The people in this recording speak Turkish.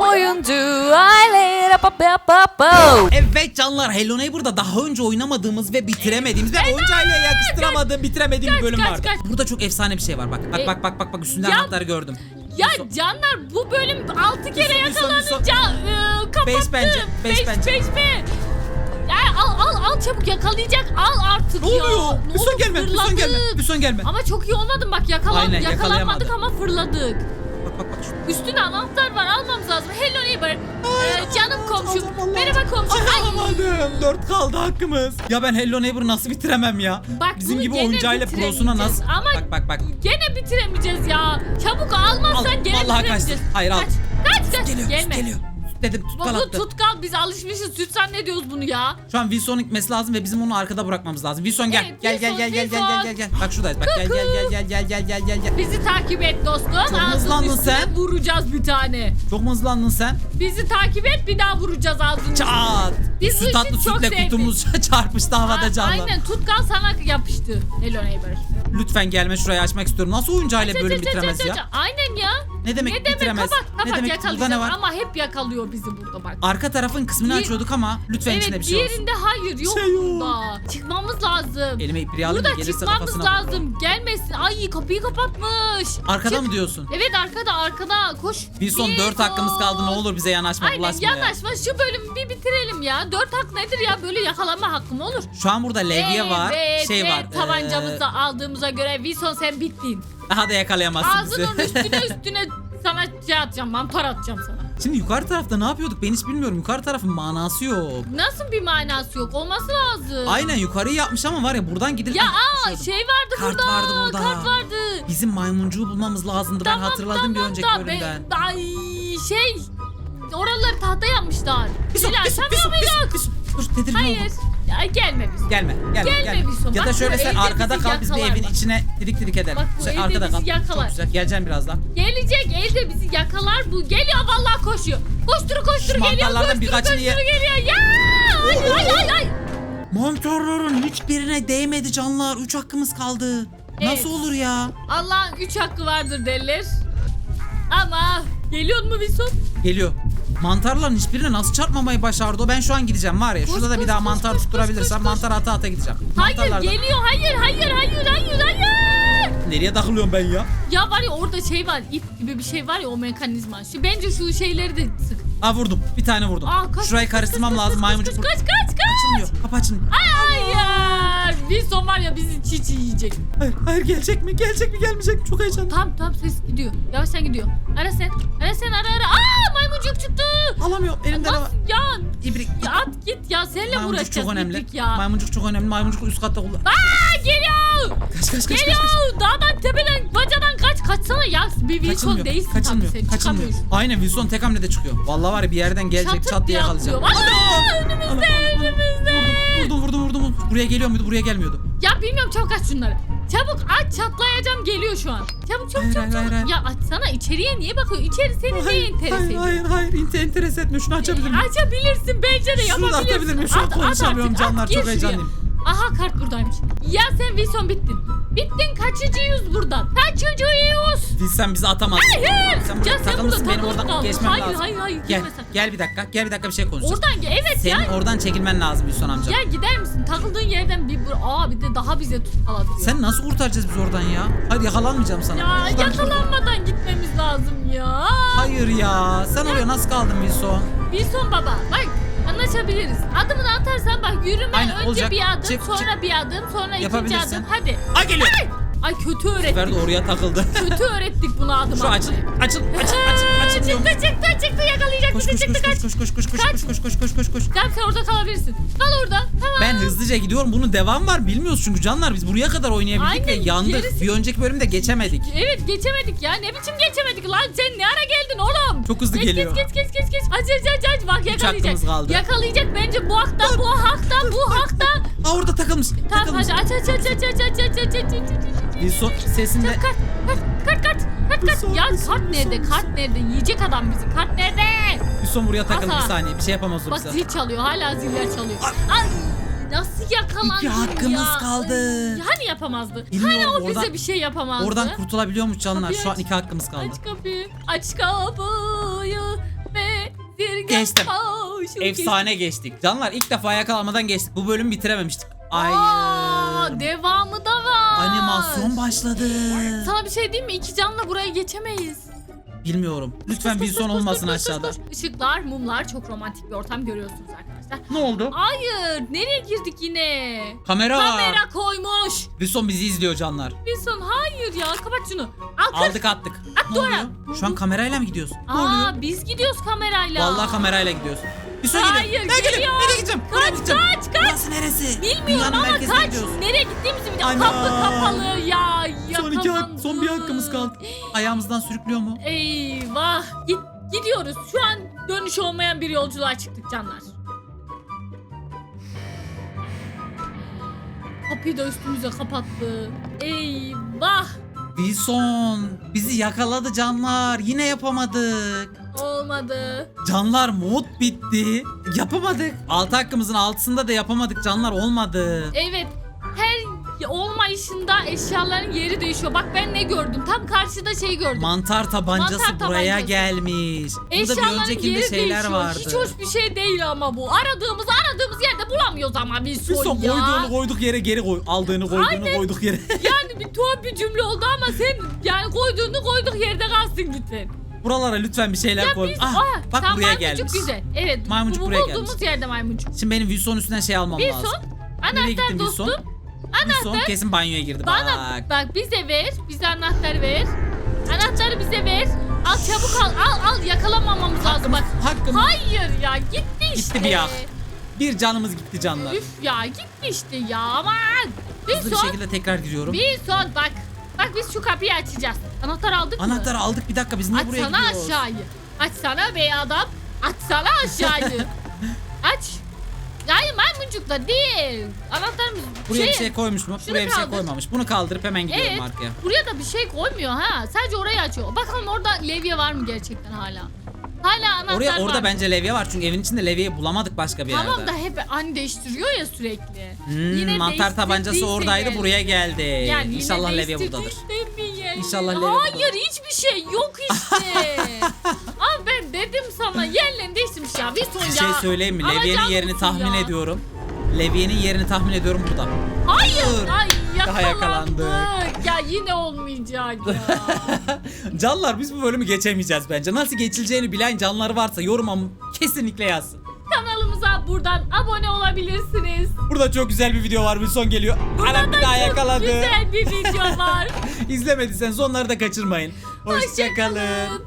oyuncu pa. Evet canlar Hello Neighbor'da daha önce oynamadığımız ve bitiremediğimiz ve oyuncağıyla yakıştıramadığım bitiremediğim bir Kaç, bölüm kaç, vardı. kaç. Burada çok efsane bir şey var bak. Bak E, bak bak bak bak üstünde ya- anahtarı gördüm. Ya canlar bu bölüm 6 kere son, bir son, bir son. yakalanınca e, kapattı. Beş bence, beş Beş, bence. beş be. Ya al al al çabuk yakalayacak al artık Ne ya. oluyor? Ne son oldu? gelme, Fırladık. gelme, bir son gelme. Ama çok iyi olmadın bak yakalan, Aynen, yakalanmadık yakalayamadı. ama fırladık. Üstüne anahtar var almamız lazım. Hello neighbor. Ee, canım komşum. Merhaba komşum. Ay. Alamadım. Dört kaldı hakkımız. Ya ben Hello Neighbor'ı nasıl bitiremem ya? Bak Bizim bunu gibi gene oyuncağıyla prosuna nasıl? Ama Bak bak bak. Gene bitiremeyeceğiz ya. Çabuk almazsan Al, gene vallahi bitiremeyeceğiz. kaçtı. Hayır, al. Kaç kaç kaç. Geliyor, Gelme. geliyor. Dedim tut Bu kalattı. tutkal biz alışmışız süt zannediyoruz bunu ya. Şu an Wilson'un gitmesi lazım ve bizim onu arkada bırakmamız lazım. Wilson gel. Evet, gel gel Wilson, gel gel gel Wilson. gel gel gel. Bak şuradayız. Bak gel gel gel gel gel gel gel gel gel. Bizi takip et dostum. Ağzının hızlandın üstüne sen. vuracağız bir tane. Çok mu hızlandın sen? Bizi takip et bir daha vuracağız ağzının. Çat. Biz bu Su işi tatlı çok sütle sevdik. kutumuz çarpıştı havada canlı. Aynen tutkal sana yapıştı. Hello neighbor. Lütfen gelme şurayı açmak istiyorum. Nasıl oyuncağıyla Aç, bölüm aç, aç, bitiremez ya? Aynen ya. Ne demek Ne demek bitiremez? kapat kapat ne demek burada yakalayacağız ne var? ama hep yakalıyor bizi burada bak. Arka tarafın kısmını Bir- açıyorduk ama lütfen içinde Evet bir şey olsun. diğerinde hayır yok Şey yok. bunda. Çıkmamız lazım. Elime ipliği alayım da Burada gelirse çıkmamız kafasına lazım. Gelmesin. Ay kapıyı kapatmış. Arkada Çık. mı diyorsun? Evet arkada arkada koş. Bir, 4 hakkımız kaldı ne olur bize yanaşma Aynen bulaşma ya. yanaşma şu bölümü bir bitirelim ya. Dört hak nedir ya böyle yakalanma hakkım olur. Şu an burada levye var, Evet, şey var. tabancamızı ee, da aldığımıza göre Wilson sen bittin. Daha da yakalayamazsın Ağzının bizi. üstüne üstüne sana şey atacağım mantar atacağım sana. Şimdi yukarı tarafta ne yapıyorduk ben hiç bilmiyorum. Yukarı tarafın manası yok. Nasıl bir manası yok olması lazım. Aynen yukarıyı yapmış ama var ya buradan gidip Ya aa şey vardı Kart burada. vardı burada. Kart vardı. Bizim maymuncuğu bulmamız lazımdı. ben hatırladım bir önceki da bölümden. ben- Ay şey oraları tahta yapmışlar. Bir Şöyle bir aşamıyor son, bir muyduk? bir son. Dur tedirgin Hayır. oldum. Ya gelme biz. Gelme, gelme, Gelme gelme. Wilson. Ya da şöyle bu sen evde arkada bizi kal biz bir yakalar evin bak. içine didik didik edelim. Bak bu sen evde arkada bizi kal. yakalar. Çok güzel. Geleceğim birazdan. Gelecek elde bizi yakalar bu. Geliyor vallahi koşuyor. Koştur koştur Şu geliyor. mantarlardan Koştur birkaçını koştur ye. geliyor. Ya! Ay ay ay ay. Mantarların hiçbirine değmedi canlar. 3 hakkımız kaldı. Evet. Nasıl olur ya? Allah'ın üç hakkı vardır derler. Ama geliyor mu Wilson? Geliyor. Mantarların hiçbirine nasıl çarpmamayı başardı o? Ben şu an gideceğim var ya. Koş, Şurada da bir daha koş, mantar koş, tutturabilirsem koş, koş. mantar ata ata gideceğim. Hayır Mantarlardan- geliyor. Hayır hayır hayır hayır hayır. Nereye takılıyorum ben ya? Ya var ya orada şey var ip gibi bir şey var ya o mekanizma. Şu bence şu şeyleri de sık. Aa vurdum. Bir tane vurdum. Aa, kaç, Şurayı kaç, karıştırmam kaç, lazım. kaç, Maymuncuk kaç, vur- kaç kaç kaç. Açılmıyor. Kapı açılmıyor. Hayır. Wilson var ya bizi çiğ çiğ yiyecek. Hayır, hayır gelecek mi? Gelecek mi? Gelmeyecek mi? Çok heyecanlı. Tam tam ses gidiyor. Yavaştan gidiyor. Ara sen. Ara sen ara ara. Aa maymuncuk çıktı. Alamıyorum. Elimden ama. Nasıl ya? İbrik. Ya at git ya seninle mi Maymuncuk uğraşacağız çok önemli. Ya. Maymuncuk çok önemli. Maymuncuk üst katta kullan. Aa geliyor. Kaç kaç kaç kaç. Geliyor. kaç. Dağdan tepeden bacadan kaç. Kaçsana ya. Bir Wilson Kaçılmıyor. değilsin Kaçılmıyor. tabii sen. Kaçılmıyor. Çıkamıyorsun. Aynen Wilson tek hamlede çıkıyor. Vallahi var ya bir yerden gelecek çat diye atlıyor. Aa, önümüzde önümüzde. Vurdum vurdum vurdum vurdum. Buraya geliyor muydu? Buraya gelmiyordu. Ya bilmiyorum çabuk aç şunları. Çabuk aç çatlayacağım geliyor şu an. Çabuk çabuk Hayır, çabuk hayır, hayır, Ya açsana içeriye niye bakıyor? İçeri seni ne hayır, enteres hayır, ediyor? hayır, hayır. İnte enteres etmiyor. Şunu açabilir miyim? Açabilirsin bence de Şunu yapabilirsin. atabilir miyim? Şu an At, at konuşamıyorum artık, canlar. at, Çok heyecanlıyım. Aha kart buradaymış. Ya sen Wilson bittin. Bittin kaçıcıyız buradan. Kaçıcıyız. Biz sen bizi atamazsın. Hayır. Sen burada burada takılmışsın. Benim oradan kaldın. geçmem Hayır, lazım. hayır, hayır, Gel, girme sen. gel bir dakika. Gel bir dakika bir şey konuşacağız. Oradan ge- evet Senin ya. oradan çekilmen lazım Wilson amca. Ya gider misin? Takıldığın yerden bir bur- Aa bir de daha bize tutmalatıyor. Sen nasıl kurtaracağız biz oradan ya? Hayır yakalanmayacağım sana. Ya Şuradan- yakalanmadan gitmemiz lazım ya. Hayır ya. Sen oraya nasıl kaldın Wilson? Wilson baba bak anlaşabiliriz. Adımını atarsan bak yürüme Aynen, önce olacak. bir adım Çık, sonra çık. bir adım sonra ikinci Yapabilirsin. adım hadi. Aa geliyor. Ay kötü öğrettik. oraya takıldı. kötü öğrettik bunu adım Şu açıl, atmayı. açıl, açıl, açıl, açıl. Çıktı çıktı çıktı yakalayacak Koş bizi koş çıktı koş kaç. koş koş koş koş koş koş koş koş koş koş. Tamam sen orada kalabilirsin. Kal orada. Tamam. Ben hızlıca gidiyorum. Bunun devam var. Bilmiyoruz çünkü canlar biz buraya kadar oynayabildik ve Aynen, yandık. gerisi- Bir önceki bölümde geçemedik. Evet geçemedik ya. Ne biçim geçemedik lan? Sen ne? Çok hızlı geç, geliyor. Geç geç geç geç geç. Aç aç aç aç. Bak yakalayacak. hakkımız kaldı. Yakalayacak bence bu hakta bu hakta bu hakta. Aa orada takılmış. Tamam takılmış. hadi aç aç aç aç aç aç aç aç aç aç aç. Wilson sesinde Kart kart kart kart kart kart Ya bir son, kart nerede? son, bir Kart nerede? Yiyecek adam bizi. Kart nerede? Wilson buraya takıldı bir saniye. Bir şey yapamaz o Bak bize. zil çalıyor. Hala ziller çalıyor. Ay nasıl yakalandın İki ya? hakkımız kaldı. Ay, Hani yapamazdı? Bilmiyorum, hani o oradan- bize bir şey yapamazdı? Oradan kurtulabiliyormuş canlar. Kapıyı Şu an aç. iki hakkımız kaldı. Aç kapıyı. Aç kapıyı. esirgen Geçtim. başım Efsane geçtik. Canlar ilk defa yakalanmadan geçtik. Bu bölümü bitirememiştik. Aa, devamı da var. Animasyon başladı. Sana bir şey diyeyim mi? İki canla buraya geçemeyiz. Bilmiyorum. Lütfen bir son olmasın aşağıda. Işıklar, mumlar çok romantik bir ortam görüyorsunuz arkadaşlar. Ne oldu? Hayır, nereye girdik yine? Kamera. Kamera koymuş. Wilson bizi izliyor canlar. Wilson hayır ya kapat şunu. Al kır. Aldık attık. At ne duvara. oluyor? Şu an kamerayla mı gidiyoruz? Ne oluyor? Aa biz gidiyoruz kamerayla. Vallahi kamerayla gidiyoruz. Wilson Hayır, geliyor. Ne geliyor? geliyor. Nereye gideceğim? Kaç gideceğim? kaç kaç. Burası neresi? Bilmiyorum Dünyanın ama merkezine kaç. gidiyoruz. Nereye gittiğimizi bir Ana. kapı kapalı ya. Son iki hak, son bir hakkımız kaldı. Ayağımızdan sürüklüyor mu? Eyvah. Git, gidiyoruz. Şu an dönüş olmayan bir yolculuğa çıktık canlar. Kapıyı da üstümüze kapattı. Eyvah. Wilson bizi yakaladı canlar. Yine yapamadık. Olmadı. Canlar mod bitti. Yapamadık. Altı hakkımızın altısında da yapamadık canlar olmadı. Evet. Her olmayışında eşyaların yeri değişiyor. Bak ben ne gördüm? Tam karşıda şey gördüm. Mantar tabancası Mantar buraya tabancası. gelmiş. Burada bir Eşyaların öncekinde yeri şeyler değişiyor. vardı. Hiç hoş bir şey değil ama bu. Aradığımız aradığımız yerde bulamıyoruz ama biz Wilson son ya. koyduğunu koyduk yere geri koy. Aldığını koyduğunu koyduk yere. Yani bir tuhaf bir cümle oldu ama sen yani koyduğunu koyduk yerde kalsın lütfen. Buralara lütfen bir şeyler Ya koy. biz Ah, Aa, bak tamam, buraya maymuncuk gelmiş. güzel. Evet. Maymuncuk bu, buraya bulduğumuz gelmiş. yerde maymuncuk. Şimdi benim Wilson üstünden şey almam lazım. Wilson Nereye gittin anahtar Wilson? Dostum. Wilson kesin banyoya girdi Bana bak. bak bize ver. Bize anahtar ver. Anahtarı bize ver. Al çabuk al. Al al yakalamamamız lazım bak. Hakkımız Hayır ya gitti işte. gitti bir yak. Bir canımız gitti canlar. Üf ya gitti işte ya aman. Hızlı bir Wilson. şekilde tekrar giriyorum. Wilson bak. Bak biz şu kapıyı açacağız. Anahtar aldık mı? Anahtarı aldık bir dakika biz niye buraya Açsana gidiyoruz? aşağıyı. Açsana bey adam. Açsana aşağıyı. Aç. Hayır maymuncukla değil. Anahtarımız Buraya bir şey koymuş mu? şunu Buraya bir şey kaldır. koymamış. Bunu kaldırıp hemen gidiyorum Evet. arkaya. Buraya da bir şey koymuyor ha. Sadece orayı açıyor. Bakalım orada levye var mı gerçekten hala? Hala anahtar Oraya var. orada bence levye var çünkü evin içinde levyeyi bulamadık başka bir Tamam yerde. da hep anne değiştiriyor ya sürekli. Hmm, mantar tabancası oradaydı buraya geldi. İnşallah levye buradadır. İnşallah levye Hayır buradadır. hiçbir şey yok işte. şey söyleyeyim mi? Alacağım Levyenin yerini mısın tahmin ya? ediyorum. Levyenin yerini tahmin ediyorum burada. Hayır. Ay Daha yakalandık. yakalandık. Ya yine olmayacak ya. Canlar biz bu bölümü geçemeyeceğiz bence. Nasıl geçileceğini bilen canlar varsa yoruma kesinlikle yazsın. Kanalımıza buradan abone olabilirsiniz. Burada çok güzel bir video var. Wilson geliyor. Anam bir Burada daha çok yakaladı. Güzel bir video var. İzlemediyseniz onları da kaçırmayın. Hoşçakalın. Hoşçakalın.